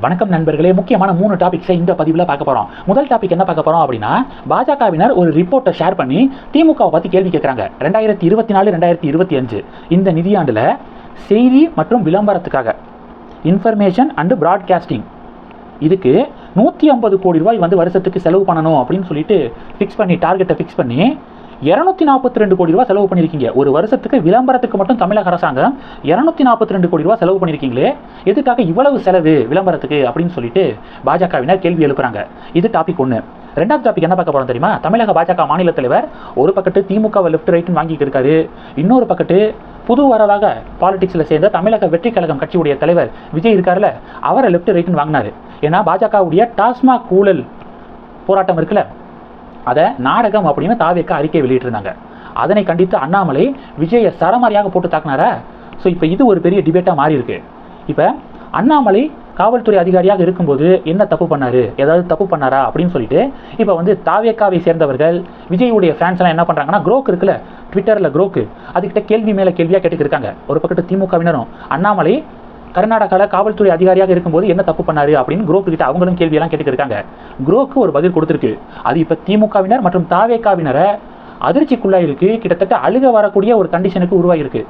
வணக்கம் நண்பர்களே. முக்கியமான மூணு டாபிக்ஸை இந்த பதிவில் பார்க்க போகிறோம் முதல் டாபிக் என்ன பார்க்க போகிறோம் அப்படின்னா பாஜகவினர் ஒரு ரிப்போர்ட்டை ஷேர் பண்ணி திமுகவை பற்றி கேள்வி கேட்குறாங்க ரெண்டாயிரத்தி இருபத்தி நாலு ரெண்டாயிரத்தி இருபத்தி அஞ்சு. இந்த நிதியாண்டில் செய்தி மற்றும் விளம்பரத்துக்காக இன்ஃபர்மேஷன் அண்டு ப்ராட்காஸ்டிங் இதுக்கு நூற்றி ஐம்பது கோடி ரூபாய் வந்து வருஷத்துக்கு செலவு பண்ணணும் அப்படின்னு சொல்லிட்டு ஃபிக்ஸ் பண்ணி டார்கெட்டை ஃபிக்ஸ் பண்ணி இரநூத்தி நாற்பத்தி ரெண்டு கோடி ரூபா செலவு பண்ணியிருக்கீங்க. ஒரு வருஷத்துக்கு விளம்பரத்துக்கு மட்டும் தமிழக அரசாங்கம் இரநூத்தி நாற்பத்தி ரெண்டு கோடி ரூபா செலவு பண்ணியிருக்கீங்களே? எதுக்காக இவ்வளவு செலவு விளம்பரத்துக்கு அப்படின்னு சொல்லிட்டு பாஜகவினர் கேள்வி எழுப்புறாங்க. இது டாபிக் ஒன்று ரெண்டாவது டாபிக் என்ன பார்க்க போறோம் தெரியுமா? தமிழக பாஜக மாநில தலைவர் ஒரு பக்கத்து திமுகவை லெஃப்ட் ரைட்னு வாங்கிட்டு இருக்காரு. இன்னொரு பக்கத்து புது வரவாக பாலிடிக்ஸில் சேர்ந்த தமிழக வெற்றி கழகம் கட்சியுடைய தலைவர் விஜய் இருக்காருல்ல அவரை லெஃப்ட் ரைட்னு வாங்கினாரு. ஏன்னா பாஜகவுடைய டாஸ்மாக் ஊழல் போராட்டம் இருக்குல்ல அதை நாடகம் அப்படின்னு தாவேக்கா அறிக்கை வெளியிட்டிருந்தாங்க. அதனை கண்டித்து அண்ணாமலை விஜயை சரமாரியாக போட்டு தாக்குனாரா? ஸோ இப்போ இது ஒரு பெரிய டிபேட்டாக மாறி இருக்கு இப்போ அண்ணாமலை காவல்துறை அதிகாரியாக இருக்கும்போது என்ன தப்பு பண்ணாரு? ஏதாவது தப்பு பண்ணாரா? அப்படின்னு சொல்லிட்டு இப்போ வந்து தாவேக்காவை சேர்ந்தவர்கள் விஜயுடைய ஃபேன்ஸ் எல்லாம் என்ன பண்ணுறாங்கன்னா குரோக் இருக்குல்ல ட்விட்டரில் குரோக்கு அதுக்கிட்ட கேள்வி மேலே கேள்வியாக கேட்டுக்கிருக்காங்க ஒரு பக்கத்து திமுகவினரும். அண்ணாமலை கர்நாடகாவில் காவல்துறை அதிகாரியாக இருக்கும்போது என்ன தப்பு பண்ணாரு அப்படின்னு குரோக்கு கிட்ட அவங்களும் கேள்வியெல்லாம் கேட்டுக்கிருக்காங்க குரோக்கு ஒரு பதில் கொடுத்துருக்கு. அது இப்போ திமுகவினர் மற்றும் தாவேக்காவினரை அதிர்ச்சிக்குள்ளாக இருக்கு. கிட்டத்தட்ட அழுக வரக்கூடிய ஒரு கண்டிஷனுக்கு உருவாகிருக்கு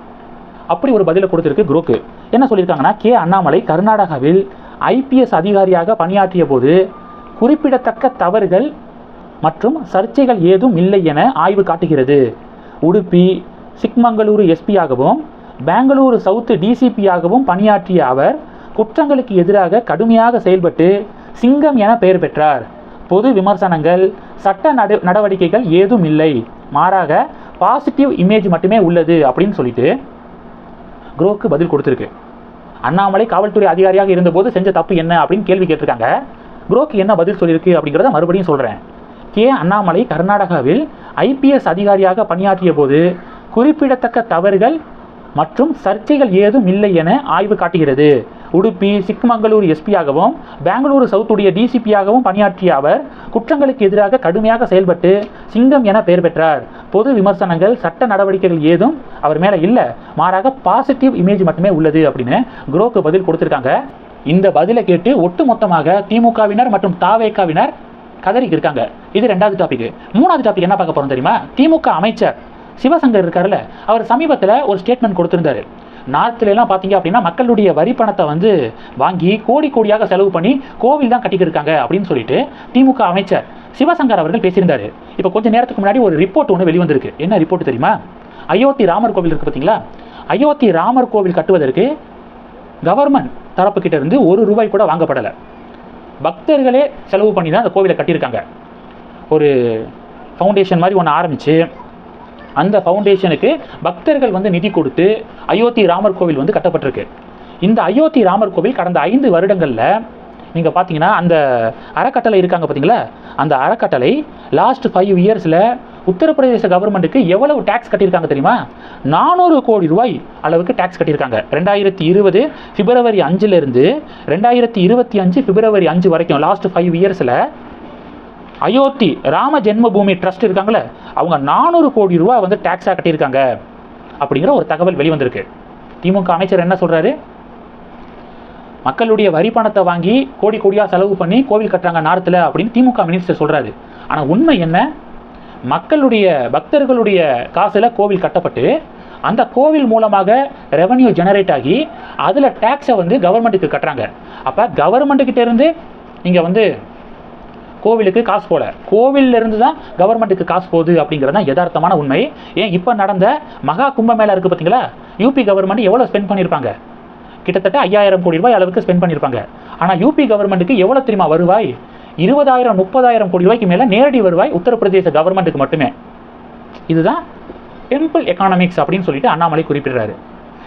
அப்படி ஒரு பதிலை கொடுத்துருக்கு குரோக்கு என்ன சொல்லியிருக்காங்கன்னா கே அண்ணாமலை கர்நாடகாவில் ஐபிஎஸ் அதிகாரியாக பணியாற்றிய போது குறிப்பிடத்தக்க தவறுகள் மற்றும் சர்ச்சைகள் ஏதும் இல்லை என ஆய்வு காட்டுகிறது. உடுப்பி சிக்மங்களூரு எஸ்பியாகவும் பெங்களூரு சவுத்து டிசிபியாகவும் பணியாற்றிய அவர் குற்றங்களுக்கு எதிராக கடுமையாக செயல்பட்டு சிங்கம் என பெயர் பெற்றார். பொது விமர்சனங்கள் சட்ட நட நடவடிக்கைகள் ஏதும் இல்லை. மாறாக பாசிட்டிவ் இமேஜ் மட்டுமே உள்ளது அப்படின்னு சொல்லிட்டு குரோக்கு பதில் கொடுத்துருக்கு. அண்ணாமலை காவல்துறை அதிகாரியாக இருந்தபோது செஞ்ச தப்பு என்ன அப்படின்னு கேள்வி கேட்டிருக்காங்க. குரோக்கு என்ன பதில் சொல்லியிருக்கு அப்படிங்கிறத மறுபடியும் சொல்கிறேன் கே. அண்ணாமலை கர்நாடகாவில் ஐபிஎஸ் அதிகாரியாக பணியாற்றிய போது குறிப்பிடத்தக்க தவறுகள் மற்றும் சர்ச்சைகள் ஏதும் இல்லை என ஆய்வு காட்டுகிறது. உடுப்பி சிக்மங்களூர் எஸ்பியாகவும் பெங்களூரு சவுத்துடைய டிசிபியாகவும் பணியாற்றிய அவர் குற்றங்களுக்கு எதிராக கடுமையாக செயல்பட்டு சிங்கம் என பெயர் பெற்றார். பொது விமர்சனங்கள் சட்ட நடவடிக்கைகள் ஏதும் அவர் மேலே இல்லை. மாறாக பாசிட்டிவ் இமேஜ் மட்டுமே உள்ளது அப்படின்னு குரோக்கு பதில் கொடுத்துருக்காங்க. இந்த பதிலை கேட்டு ஒட்டுமொத்தமாக திமுகவினர் மற்றும் தாவேக்காவினர் கதறிக்கு இருக்காங்க இது ரெண்டாவது டாபிக் மூணாவது டாபிக் என்ன பார்க்க போறோம் தெரியுமா? திமுக அமைச்சர் சிவசங்கர் இருக்காருல்ல அவர் சமீபத்தில் ஒரு ஸ்டேட்மெண்ட் கொடுத்துருந்தாரு. நார்த்ல பார்த்தீங்க அப்படின்னா மக்களுடைய வரி பணத்தை வந்து வாங்கி கோடி கோடியாக செலவு பண்ணி கோவில் தான் கட்டிக்கிருக்காங்க அப்படின்னு சொல்லிட்டு திமுக அமைச்சர் சிவசங்கர் அவர்கள் பேசியிருந்தார். இப்போ கொஞ்ச நேரத்துக்கு முன்னாடி ஒரு ரிப்போர்ட் ஒன்று வெளிவந்திருக்கு. என்ன ரிப்போர்ட் தெரியுமா? அயோத்தி ராமர் கோவில் இருக்குது பார்த்தீங்களா அயோத்தி ராமர் கோவில் கட்டுவதற்கு கவர்மெண்ட் தரப்புக்கிட்ட இருந்து ஒரு ரூபாய் கூட வாங்கப்படலை. பக்தர்களே செலவு பண்ணி தான் அந்த கோவிலை கட்டியிருக்காங்க. ஒரு ஃபவுண்டேஷன் மாதிரி ஒன்று ஆரம்பித்து அந்த ஃபவுண்டேஷனுக்கு பக்தர்கள் வந்து நிதி கொடுத்து அயோத்தி ராமர் கோவில் வந்து கட்டப்பட்டிருக்கு. இந்த அயோத்தி ராமர் கோவில் கடந்த ஐந்து வருடங்களில் நீங்கள் பார்த்தீங்கன்னா அந்த அறக்கட்டளை இருக்காங்க பார்த்தீங்களா அந்த அறக்கட்டளை லாஸ்ட் ஃபைவ் இயர்ஸில் உத்தரப்பிரதேச கவர்மெண்ட்டுக்கு எவ்வளவு டேக்ஸ் கட்டியிருக்காங்க தெரியுமா? நானூறு கோடி ரூபாய் அளவுக்கு டேக்ஸ் கட்டியிருக்காங்க. ரெண்டாயிரத்தி இருபது பிப்ரவரி அஞ்சுலேருந்து ரெண்டாயிரத்தி இருபத்தி அஞ்சு பிப்ரவரி அஞ்சு வரைக்கும் லாஸ்ட் ஃபைவ் இயர்ஸில் அயோத்தி ராம ஜென்மபூமி ட்ரஸ்ட் இருக்காங்களே அவங்க நானூறு கோடி ரூபா வந்து டேக்ஸாக கட்டியிருக்காங்க அப்படிங்கிற ஒரு தகவல் வெளிவந்திருக்கு. திமுக அமைச்சர் என்ன சொல்கிறாரு மக்களுடைய வரி பணத்தை வாங்கி கோடி கோடியாக செலவு பண்ணி கோவில் கட்டுறாங்க நார்த்தில் அப்படின்னு திமுக மினிஸ்டர் சொல்கிறாரு ஆனால் உண்மை என்ன? மக்களுடைய பக்தர்களுடைய காசில் கோவில் கட்டப்பட்டு அந்த கோவில் மூலமாக ரெவன்யூ ஜெனரேட் ஆகி அதில் டேக்ஸை வந்து கவர்மெண்ட்டுக்கு கட்டுறாங்க. அப்போ கவர்மெண்ட்டுக்கிட்டேருந்து நீங்கள் வந்து கோவிலுக்கு காசு போல. கோவில்ல இருந்து தான் கவர்மெண்ட்டுக்கு காசு போகுது அப்படிங்கிறது தான் யதார்த்தமான உண்மை. ஏன் இப்போ நடந்த மகா கும்பமேளா இருக்குது பார்த்தீங்களா யூபி கவர்மெண்ட் எவ்வளோ ஸ்பெண்ட் பண்ணியிருப்பாங்க கிட்டத்தட்ட ஐயாயிரம் கோடி ரூபாய் அளவுக்கு ஸ்பெண்ட் பண்ணியிருப்பாங்க ஆனால் யூபி கவர்மெண்ட்டுக்கு எவ்வளோ தெரியுமா வருவாய்? இருபதாயிரம் முப்பதாயிரம் கோடி ரூபாய்க்கு மேலே நேரடி வருவாய் உத்தரப்பிரதேச கவர்மெண்ட்டுக்கு மட்டுமே. இதுதான் டெம்பிள் எக்கானமிக்ஸ் அப்படின்னு சொல்லிட்டு அண்ணாமலை குறிப்பிடுறாரு.